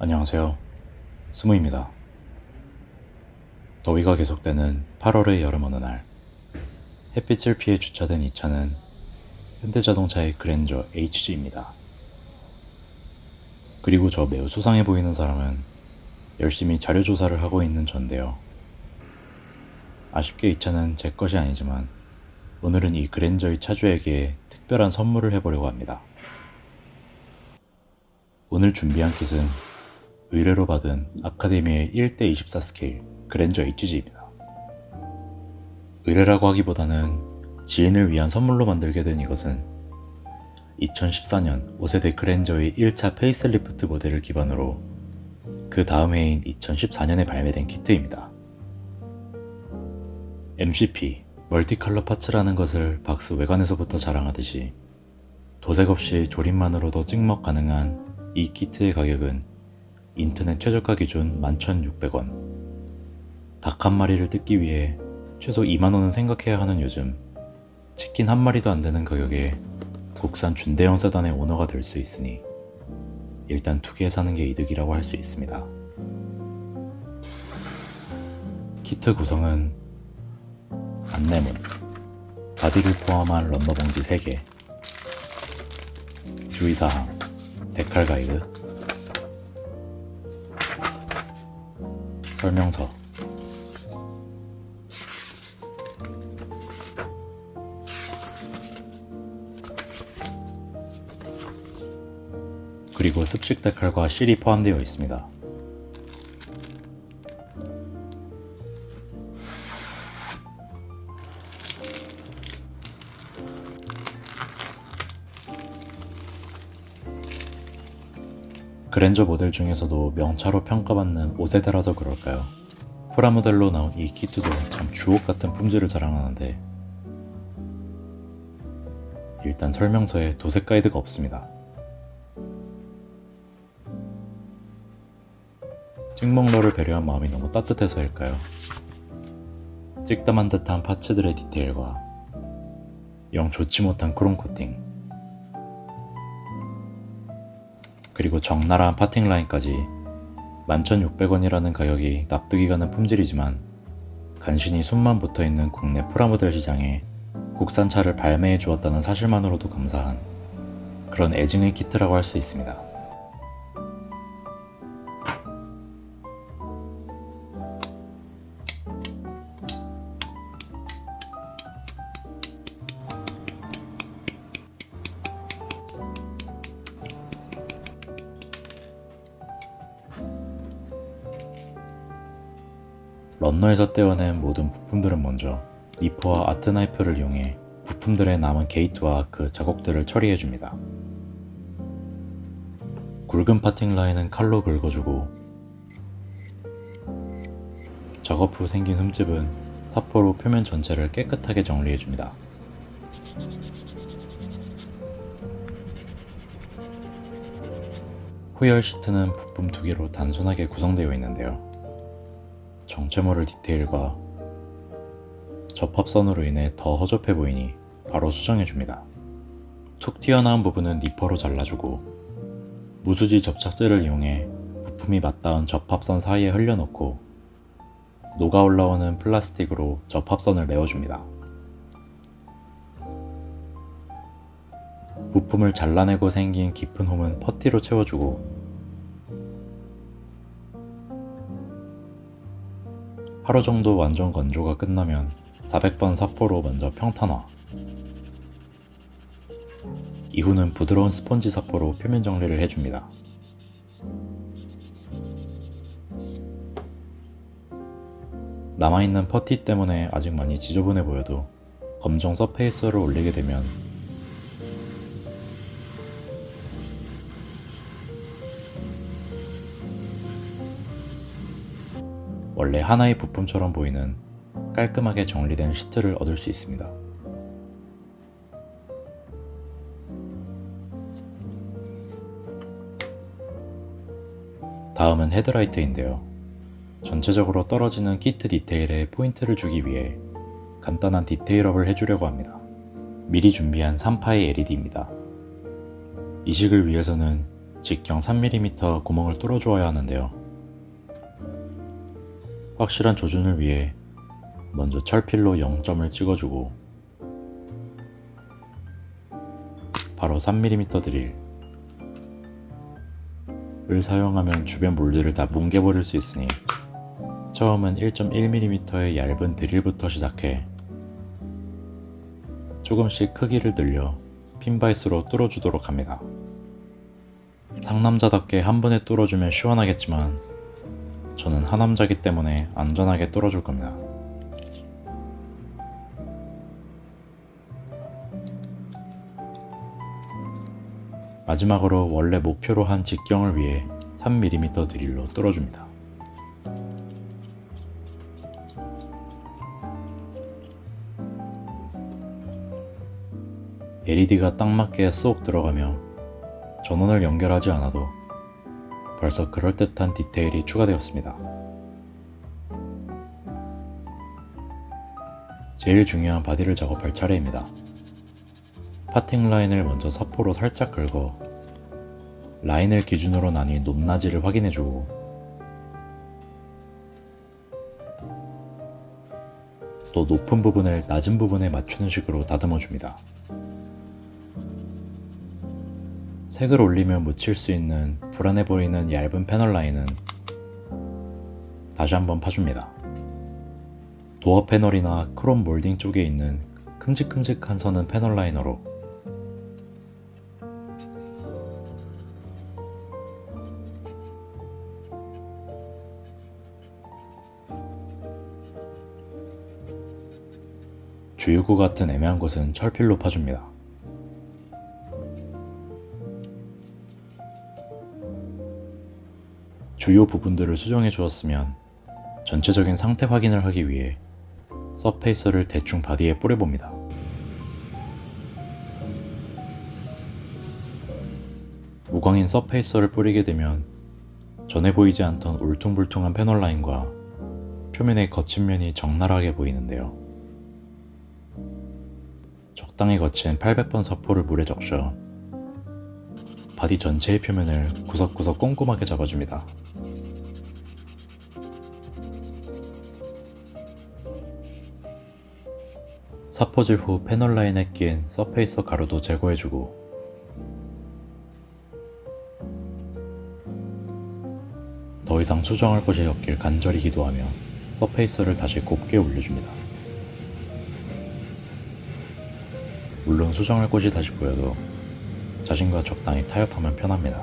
안녕하세요. 스무입니다. 더위가 계속되는 8월의 여름 어느 날, 햇빛을 피해 주차된 이 차는 현대자동차의 그랜저 HG입니다. 그리고 저 매우 수상해 보이는 사람은 열심히 자료 조사를 하고 있는 전데요. 아쉽게 이 차는 제 것이 아니지만 오늘은 이 그랜저의 차주에게 특별한 선물을 해보려고 합니다. 오늘 준비한 킷은 의뢰로 받은 아카데미의 1대24 스케일 그랜저 HG입니다. 의뢰라고 하기보다는 지인을 위한 선물로 만들게 된 이것은 2014년 5세대 그랜저의 1차 페이스리프트 모델을 기반으로 그 다음 해인 2014년에 발매된 키트입니다. MCP, 멀티컬러 파츠라는 것을 박스 외관에서부터 자랑하듯이 도색 없이 조립만으로도 찍먹 가능한 이 키트의 가격은 인터넷 최저가 기준 11,600원. 닭 한 마리를 뜯기 위해 최소 2만원은 생각해야 하는 요즘, 치킨 한 마리도 안 되는 가격에 국산 준대형 세단의 오너가 될 수 있으니 일단 투기해 사는 게 이득이라고 할 수 있습니다. 키트 구성은 안내문, 바디를 포함한 런너 봉지 3개, 주의사항, 데칼 가이드, 설명서, 그리고 습식 데칼과 실이 포함되어 있습니다. 그랜저 모델 중에서도 명차로 평가받는 5세대라서 그럴까요? 프라 모델로 나온 이 키트도 참 주옥 같은 품질을 자랑하는데 일단 설명서에 도색 가이드가 없습니다. 찍먹러를 배려한 마음이 너무 따뜻해서일까요? 찍담한 듯한 파츠들의 디테일과 영 좋지 못한 크롬 코팅 그리고 적나라한 파팅 라인까지 11,600원이라는 가격이 납득이 가는 품질이지만 간신히 숨만 붙어 있는 국내 프라모델 시장에 국산차를 발매해 주었다는 사실만으로도 감사한 그런 애증의 키트라고 할 수 있습니다. 런너에서 떼어낸 모든 부품들은 먼저 니퍼와 아트나이프를 이용해 부품들의 남은 게이트와 그 자국들을 처리해줍니다. 굵은 파팅 라인은 칼로 긁어주고 작업 후 생긴 흠집은 사포로 표면 전체를 깨끗하게 정리해줍니다. 후열 시트는 부품 두 개로 단순하게 구성되어 있는데요. 정체 모를 디테일과 접합선으로 인해 더 허접해 보이니 바로 수정해줍니다. 툭 튀어나온 부분은 니퍼로 잘라주고 무수지 접착제를 이용해 부품이 맞닿은 접합선 사이에 흘려놓고 녹아 올라오는 플라스틱으로 접합선을 메워줍니다. 부품을 잘라내고 생긴 깊은 홈은 퍼티로 채워주고 하루 정도 완전 건조가 끝나면 400번 사포로 먼저 평탄화. 이후는 부드러운 스펀지 사포로 표면 정리를 해줍니다. 남아있는 퍼티 때문에 아직 많이 지저분해 보여도 검정 서페이스를 올리게 되면 원래 하나의 부품처럼 보이는 깔끔하게 정리된 시트를 얻을 수 있습니다. 다음은 헤드라이트인데요. 전체적으로 떨어지는 키트 디테일에 포인트를 주기 위해 간단한 디테일업을 해주려고 합니다. 미리 준비한 3파의 LED입니다. 이식을 위해서는 직경 3mm 구멍을 뚫어주어야 하는데요. 확실한 조준을 위해 먼저 철필로 0점을 찍어주고 바로 3mm 드릴 을 사용하면 주변 물들을 다 뭉개버릴 수 있으니 처음은 1.1mm의 얇은 드릴부터 시작해 조금씩 크기를 늘려 핀바이스로 뚫어주도록 합니다. 상남자답게 한 번에 뚫어주면 시원하겠지만 저는 하남자기 때문에 안전하게 뚫어줄 겁니다. 마지막으로 원래 목표로 한 직경을 위해 3mm 드릴로 뚫어줍니다. LED가 딱 맞게 쏙 들어가며 전원을 연결하지 않아도 벌써 그럴듯한 디테일이 추가되었습니다. 제일 중요한 바디를 작업할 차례입니다. 파팅 라인을 먼저 사포로 살짝 긁어 라인을 기준으로 나뉜 높낮이를 확인해주고 또 높은 부분을 낮은 부분에 맞추는 식으로 다듬어줍니다. 색을 올리며 묻힐 수 있는 불안해 보이는 얇은 패널 라인은 다시 한번 파줍니다. 도어 패널이나 크롬 몰딩 쪽에 있는 큼직큼직한 선은 패널 라이너로 주유구 같은 애매한 곳은 철필로 파줍니다. 주요 부분들을 수정해 주었으면 전체적인 상태 확인을 하기 위해 서페이서를 대충 바디에 뿌려봅니다. 무광인 서페이서를 뿌리게 되면 전에 보이지 않던 울퉁불퉁한 패널 라인과 표면의 거친 면이 적나라하게 보이는데요. 적당히 거친 800번 사포를 물에 적셔 바디 전체의 표면을 구석구석 꼼꼼하게 잡아줍니다. 사포질 후 패널 라인에 낀 서페이서 가루도 제거해주고 더 이상 수정할 것이 없길 간절히 기도하며 서페이서를 다시 곱게 올려줍니다. 물론 수정할 곳이 다시 보여도 자신과 적당히 타협하면 편합니다.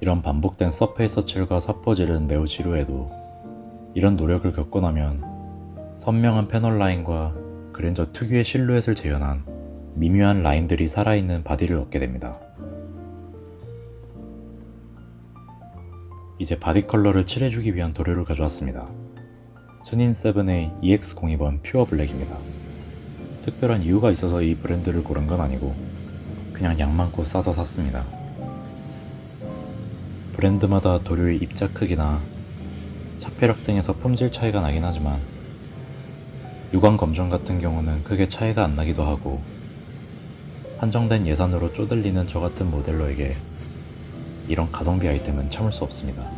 이런 반복된 서페이서 칠과 사포질은 매우 지루해도 이런 노력을 겪고 나면 선명한 패널 라인과 그랜저 특유의 실루엣을 재현한 미묘한 라인들이 살아있는 바디를 얻게 됩니다. 이제 바디 컬러를 칠해주기 위한 도료를 가져왔습니다. 스닌 7의 EX02번 퓨어 블랙입니다. 특별한 이유가 있어서 이 브랜드를 고른 건 아니고 그냥 양 많고 싸서 샀습니다. 브랜드마다 도료의 입자 크기나 차폐력 등에서 품질 차이가 나긴 하지만 유광 검정 같은 경우는 크게 차이가 안 나기도 하고 한정된 예산으로 쪼들리는 저 같은 모델러에게 이런 가성비 아이템은 참을 수 없습니다.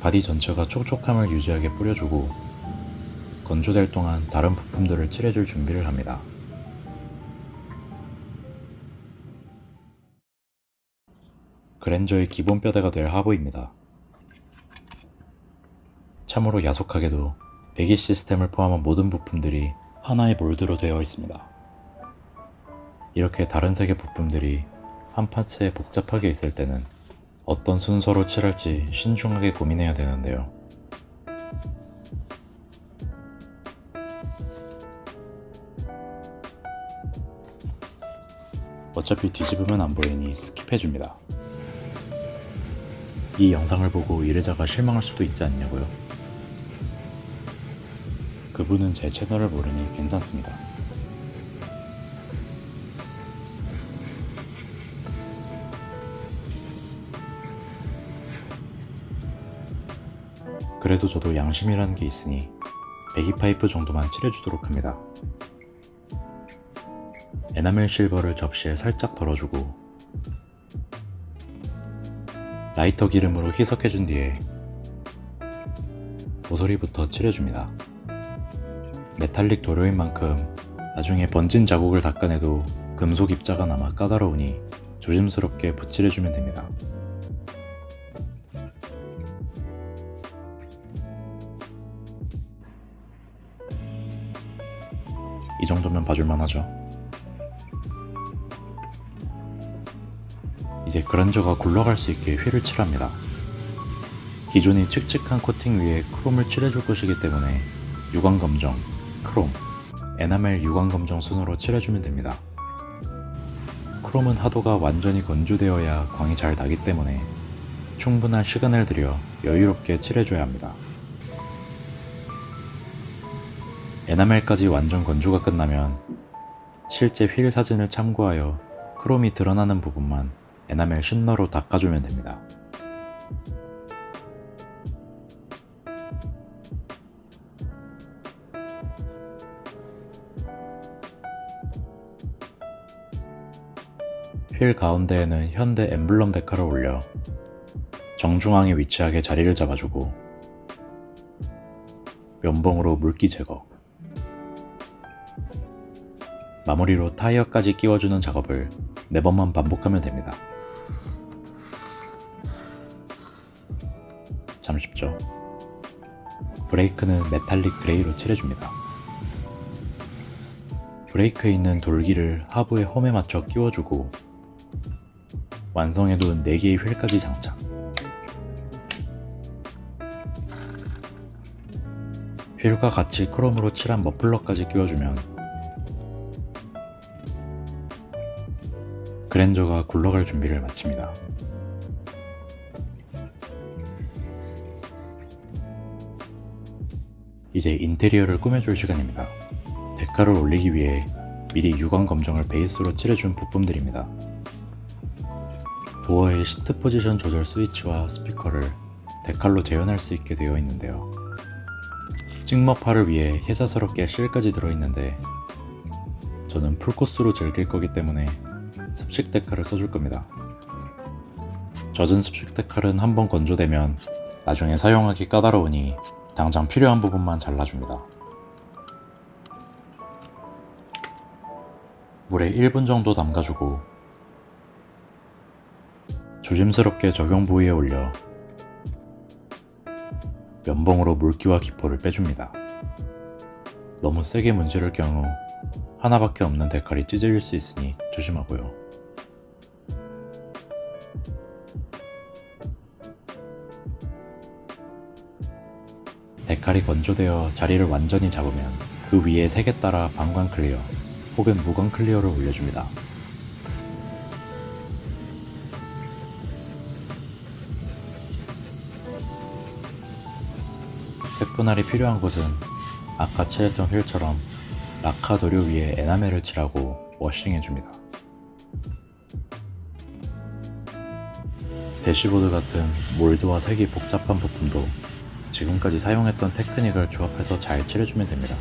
바디 전체가 촉촉함을 유지하게 뿌려주고 건조될 동안 다른 부품들을 칠해줄 준비를 합니다. 그랜저의 기본 뼈대가 될 하부입니다. 참으로 야속하게도 배기 시스템을 포함한 모든 부품들이 하나의 몰드로 되어 있습니다. 이렇게 다른 색의 부품들이 한 파츠에 복잡하게 있을 때는 어떤 순서로 칠할지 신중하게 고민해야 되는데요. 어차피 뒤집으면 안 보이니 스킵해줍니다. 이 영상을 보고 이래자가 실망할 수도 있지 않냐고요? 그분은 제 채널을 모르니 괜찮습니다. 그래도 저도 양심이라는 게 있으니 배기 파이프 정도만 칠해주도록 합니다. 에나멜 실버를 접시에 살짝 덜어주고 라이터 기름으로 희석해준 뒤에 모서리부터 칠해줍니다. 메탈릭 도료인 만큼 나중에 번진 자국을 닦아내도 금속 입자가 남아 까다로우니 조심스럽게 붓칠해주면 됩니다. 이 정도면 봐줄만 하죠. 이제 그랜저가 굴러갈 수 있게 휠을 칠합니다. 기존이 칙칙한 코팅 위에 크롬을 칠해줄 것이기 때문에 유광 검정, 크롬, 에나멜 유광 검정 순으로 칠해주면 됩니다. 크롬은 하도가 완전히 건조되어야 광이 잘 나기 때문에 충분한 시간을 들여 여유롭게 칠해줘야 합니다. 에나멜까지 완전 건조가 끝나면 실제 휠 사진을 참고하여 크롬이 드러나는 부분만 에나멜 쉰너로 닦아주면 됩니다. 휠 가운데에는 현대 엠블럼 데카를 올려 정중앙에 위치하게 자리를 잡아주고 면봉으로 물기 제거 마무리로 타이어까지 끼워주는 작업을 4번만 반복하면 됩니다. 참 쉽죠? 브레이크는 메탈릭 그레이로 칠해줍니다. 브레이크에 있는 돌기를 하부의 홈에 맞춰 끼워주고 완성해둔 4개의 휠까지 장착. 휠과 같이 크롬으로 칠한 머플러까지 끼워주면 그랜저가 굴러갈 준비를 마칩니다. 이제 인테리어를 꾸며줄 시간입니다. 데카를 올리기 위해 미리 유광 검정을 베이스로 칠해준 부품들입니다. 도어의 시트 포지션 조절 스위치와 스피커를 데칼로 재현할 수 있게 되어 있는데요. 찍먹파를 위해 혜자스럽게 실까지 들어있는데 저는 풀코스로 즐길 거기 때문에 습식 데칼을 써줄 겁니다. 젖은 습식 데칼은 한번 건조되면 나중에 사용하기 까다로우니 당장 필요한 부분만 잘라줍니다. 물에 1분 정도 담가주고 조심스럽게 적용 부위에 올려 면봉으로 물기와 기포를 빼줍니다. 너무 세게 문지를 경우 하나밖에 없는 데칼이 찢어질 수 있으니 조심하고요. 데칼이 건조되어 자리를 완전히 잡으면 그 위에 색에 따라 방광 클리어 혹은 무광 클리어를 올려줍니다. 색 분할이 필요한 곳은 아까 칠했던 휠처럼 라카 도료 위에 에나멜을 칠하고 워싱해줍니다. 대시보드 같은 몰드와 색이 복잡한 부품도 지금까지 사용했던 테크닉을 조합해서 잘 칠해주면 됩니다.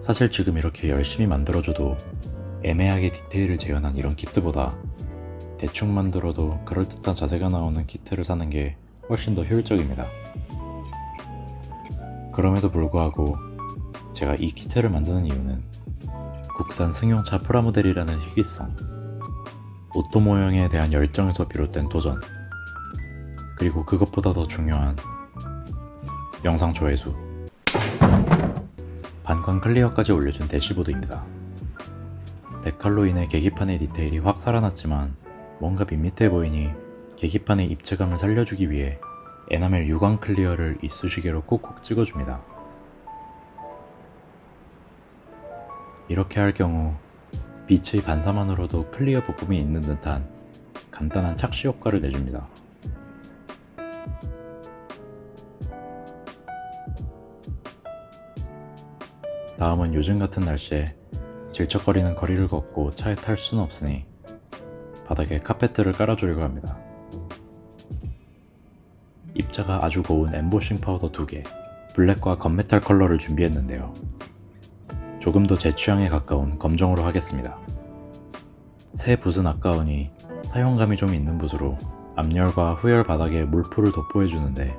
사실 지금 이렇게 열심히 만들어줘도 애매하게 디테일을 재현한 이런 키트보다 대충 만들어도 그럴듯한 자세가 나오는 키트를 사는 게 훨씬 더 효율적입니다. 그럼에도 불구하고 제가 이 키트를 만드는 이유는 국산 승용차 프라모델이라는 희귀성, 오토 모형에 대한 열정에서 비롯된 도전, 그리고 그것보다 더 중요한 영상 조회수, 반광 클리어까지 올려준 대시보드입니다. 데칼로 인해 계기판의 디테일이 확 살아났지만 뭔가 밋밋해 보이니 계기판의 입체감을 살려주기 위해 에나멜 유광 클리어를 이쑤시개로 콕콕 찍어줍니다. 이렇게 할 경우 빛의 반사만으로도 클리어 부품이 있는 듯한 간단한 착시 효과를 내줍니다. 다음은 요즘 같은 날씨에 질척거리는 거리를 걷고 차에 탈 수는 없으니 바닥에 카페트를 깔아주려고 합니다. 입자가 아주 고운 엠보싱 파우더 2개, 블랙과 건메탈 컬러를 준비했는데요. 조금 더 제 취향에 가까운 검정으로 하겠습니다. 새 붓은 아까우니 사용감이 좀 있는 붓으로 앞열과 후열 바닥에 물풀을 도포해주는데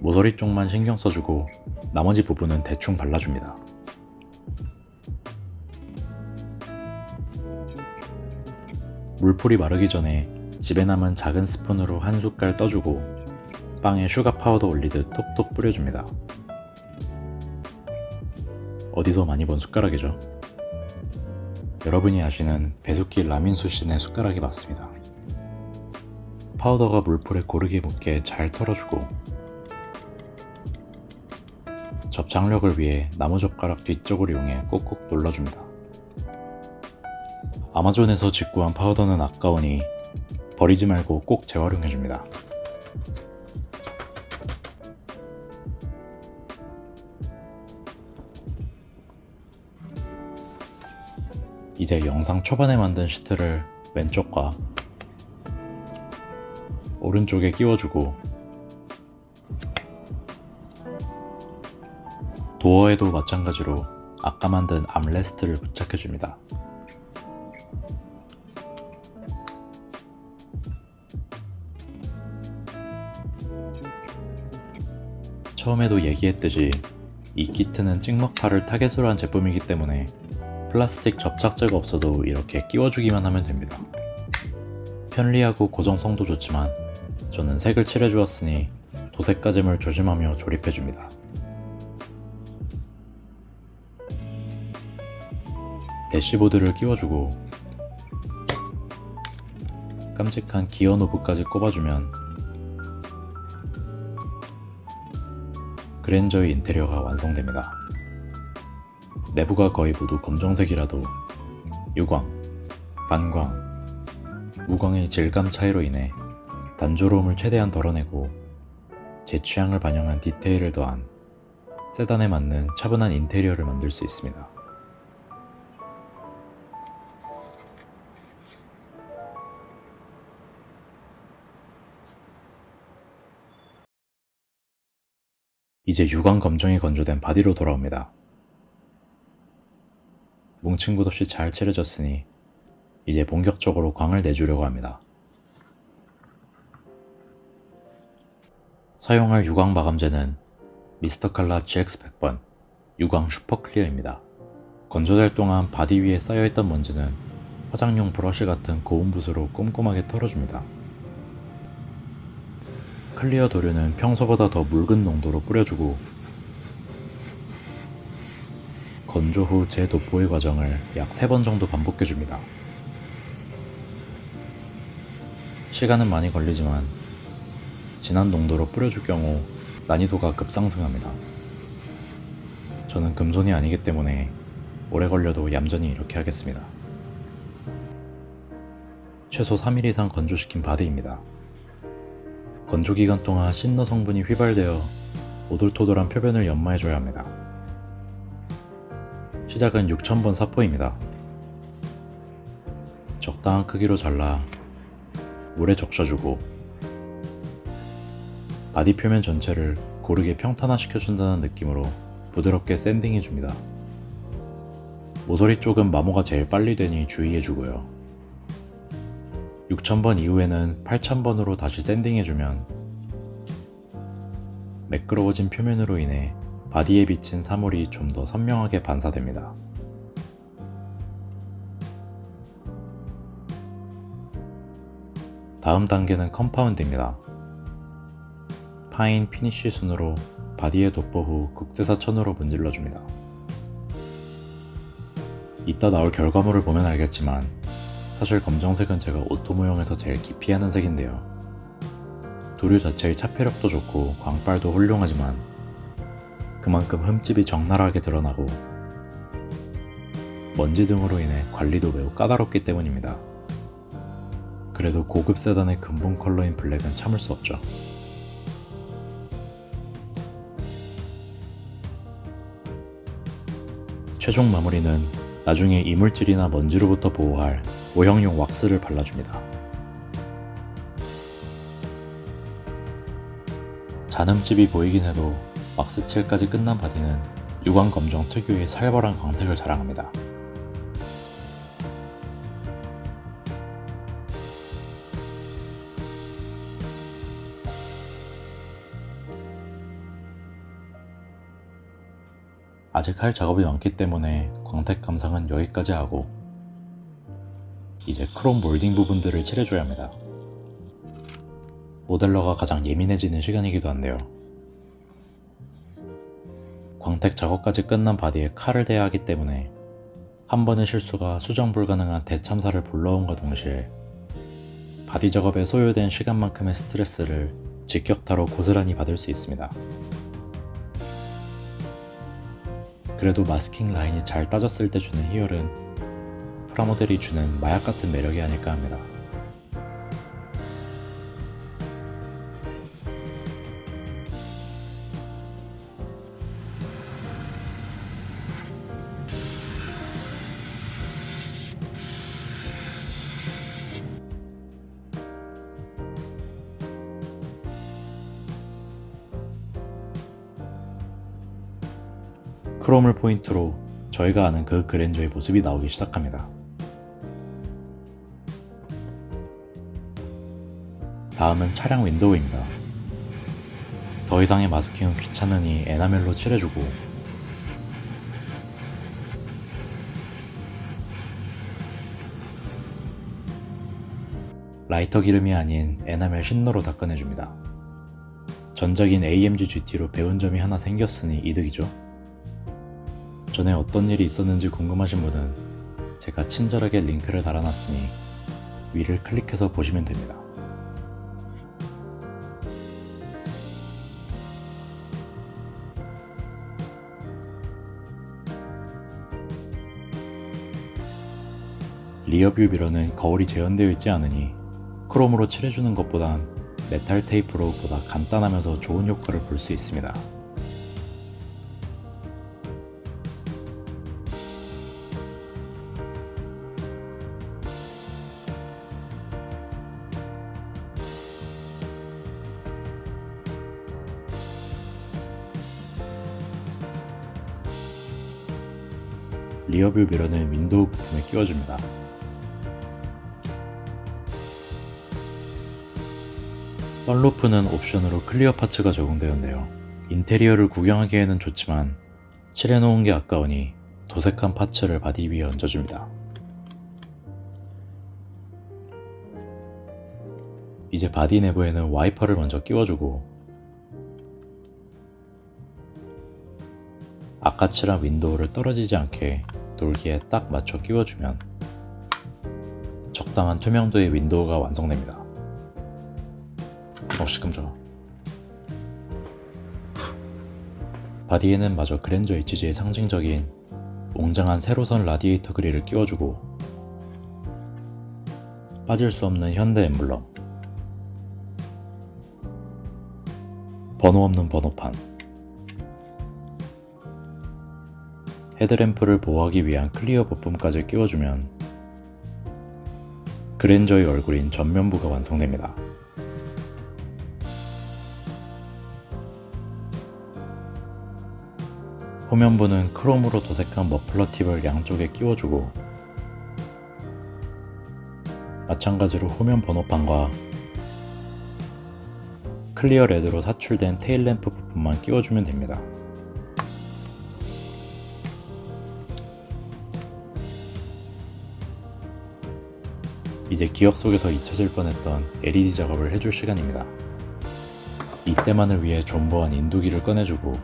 모서리 쪽만 신경 써주고 나머지 부분은 대충 발라줍니다. 물풀이 마르기 전에 집에 남은 작은 스푼으로 한 숟갈 떠주고 빵에 슈가 파우더 올리듯 톡톡 뿌려줍니다. 어디서 많이 본 숟가락이죠? 여러분이 아시는 배숙기 라민수신의 숟가락이 맞습니다. 파우더가 물풀에 고르게 묻게 잘 털어주고 접착력을 위해 나무젓가락 뒤쪽을 이용해 꾹꾹 눌러줍니다. 아마존에서 직구한 파우더는 아까우니 버리지 말고 꼭 재활용해줍니다. 이제 영상 초반에 만든 시트를 왼쪽과 오른쪽에 끼워주고 도어에도 마찬가지로 아까 만든 암레스트를 부착해줍니다. 처음에도 얘기했듯이 이 키트는 찍먹파를 타겟으로 한 제품이기 때문에 플라스틱 접착제가 없어도 이렇게 끼워주기만 하면 됩니다. 편리하고 고정성도 좋지만 저는 색을 칠해주었으니 도색 까짐을 조심하며 조립해줍니다. 대시보드를 끼워주고 깜찍한 기어 노브까지 꼽아주면 그랜저의 인테리어가 완성됩니다. 내부가 거의 모두 검정색이라도 유광, 반광, 무광의 질감 차이로 인해 단조로움을 최대한 덜어내고 제 취향을 반영한 디테일을 더한 세단에 맞는 차분한 인테리어를 만들 수 있습니다. 이제 유광 검정이 건조된 바디로 돌아옵니다. 뭉친 곳 없이 잘 칠해졌으니 이제 본격적으로 광을 내주려고 합니다. 사용할 유광 마감제는 미스터 칼라 GX100번 유광 슈퍼 클리어입니다. 건조될 동안 바디 위에 쌓여있던 먼지는 화장용 브러쉬 같은 고운 붓으로 꼼꼼하게 털어줍니다. 클리어 도료는 평소보다 더 묽은 농도로 뿌려주고 건조 후 재도포의 과정을 약 3번 정도 반복해줍니다. 시간은 많이 걸리지만 진한 농도로 뿌려줄 경우 난이도가 급상승합니다. 저는 금손이 아니기 때문에 오래 걸려도 얌전히 이렇게 하겠습니다. 최소 3일 이상 건조시킨 바디입니다. 건조 기간 동안 신너 성분이 휘발되어 오돌토돌한 표면을 연마해줘야 합니다. 시작은 6000번 사포입니다. 적당한 크기로 잘라 물에 적셔주고 바디 표면 전체를 고르게 평탄화시켜준다는 느낌으로 부드럽게 샌딩해줍니다. 모서리 쪽은 마모가 제일 빨리 되니 주의해주고요. 6000번 이후에는 8000번으로 다시 샌딩해주면 매끄러워진 표면으로 인해 바디에 비친 사물이 좀 더 선명하게 반사됩니다. 다음 단계는 컴파운드입니다. 파인 피니쉬 순으로 바디에 돋보 후 극대사 천으로 문질러줍니다. 이따 나올 결과물을 보면 알겠지만 사실 검정색은 제가 오토 모형에서 제일 기피하는 색인데요. 도료 자체의 차폐력도 좋고 광빨도 훌륭하지만 그만큼 흠집이 적나라하게 드러나고 먼지 등으로 인해 관리도 매우 까다롭기 때문입니다. 그래도 고급 세단의 근본 컬러인 블랙은 참을 수 없죠. 최종 마무리는 나중에 이물질이나 먼지로부터 보호할 모형용 왁스를 발라줍니다. 잔흠집이 보이긴 해도 막스칠까지 끝난 바디는 유광 검정 특유의 살벌한 광택을 자랑합니다. 아직 할 작업이 많기 때문에 광택 감상은 여기까지 하고 이제 크롬 몰딩 부분들을 칠해줘야 합니다. 모델러가 가장 예민해지는 시간이기도 한데요. 광택 작업까지 끝난 바디에 칼을 대야 하기 때문에 한 번의 실수가 수정 불가능한 대참사를 불러온과 동시에 바디 작업에 소요된 시간만큼의 스트레스를 직격타로 고스란히 받을 수 있습니다. 그래도 마스킹 라인이 잘 따졌을 때 주는 희열은 프라모델이 주는 마약 같은 매력이 아닐까 합니다. 크롬을 포인트로 저희가 아는 그 그랜저의 모습이 나오기 시작합니다. 다음은 차량 윈도우입니다. 더 이상의 마스킹은 귀찮으니 에나멜로 칠해주고 라이터 기름이 아닌 에나멜 신노로 닦아내줍니다. 전작인 AMG GT로 배운 점이 하나 생겼으니 이득이죠. 전에 어떤 일이 있었는지 궁금하신 분은 제가 친절하게 링크를 달아놨으니 위를 클릭해서 보시면 됩니다. 리어뷰 미러는 거울이 재현되어 있지 않으니 크롬으로 칠해주는 것보단 메탈 테이프로 보다 간단하면서 좋은 효과를 볼 수 있습니다. 리어뷰 미러는 윈도우 부품에 끼워줍니다. 썬루프는 옵션으로 클리어 파츠가 적용되었네요. 인테리어를 구경하기에는 좋지만 칠해놓은 게 아까우니 도색한 파츠를 바디 위에 얹어줍니다. 이제 바디 내부에는 와이퍼를 먼저 끼워주고 아까 칠한 윈도우를 떨어지지 않게 돌기에 딱 맞춰 끼워주면 적당한 투명도의 윈도우가 완성됩니다. 어, 시큼져. 바디에는 마저 그랜저 HG의 상징적인 웅장한 세로선 라디에이터 그릴을 끼워주고 빠질 수 없는 현대 엠블럼 번호 없는 번호판 헤드램프를 보호하기 위한 클리어 부품까지 끼워주면 그랜저의 얼굴인 전면부가 완성됩니다. 후면부는 크롬으로 도색한 머플러 팁을 양쪽에 끼워주고 마찬가지로 후면 번호판과 클리어 레드로 사출된 테일램프 부품만 끼워주면 됩니다. 이제 기억 속에서 잊혀질 뻔했던 LED 작업을 해줄 시간입니다. 이때만을 위해 존버한 인두기를 꺼내주고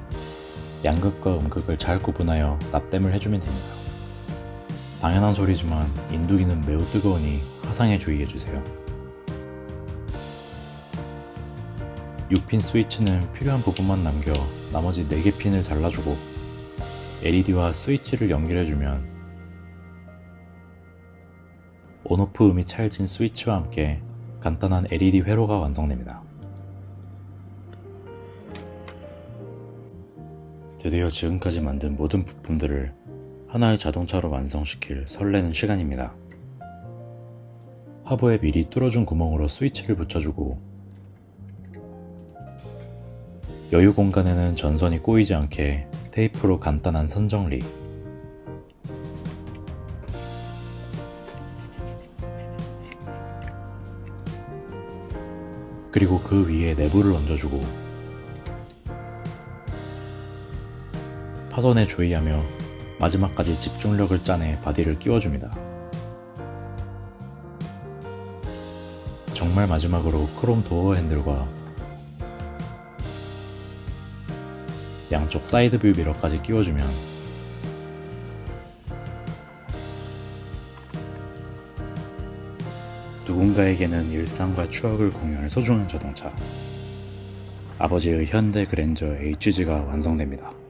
양극과 음극을 잘 구분하여 납땜을 해주면 됩니다. 당연한 소리지만 인두기는 매우 뜨거우니 화상에 주의해주세요. 6핀 스위치는 필요한 부분만 남겨 나머지 4개 핀을 잘라주고 LED와 스위치를 연결해주면 온오프 음이 찰진 스위치와 함께 간단한 LED 회로가 완성됩니다. 드디어 지금까지 만든 모든 부품들을 하나의 자동차로 완성시킬 설레는 시간입니다. 하부에 미리 뚫어준 구멍으로 스위치를 붙여주고 여유 공간에는 전선이 꼬이지 않게 테이프로 간단한 선 정리. 그리고 그 위에 내부를 얹어주고 파손에 주의하며 마지막까지 집중력을 짜내 바디를 끼워줍니다. 정말 마지막으로 크롬 도어 핸들과 양쪽 사이드 뷰 미러까지 끼워주면 누군가에게는 일상과 추억을 공유할 소중한 자동차 아버지의 현대 그랜저 HG가 완성됩니다.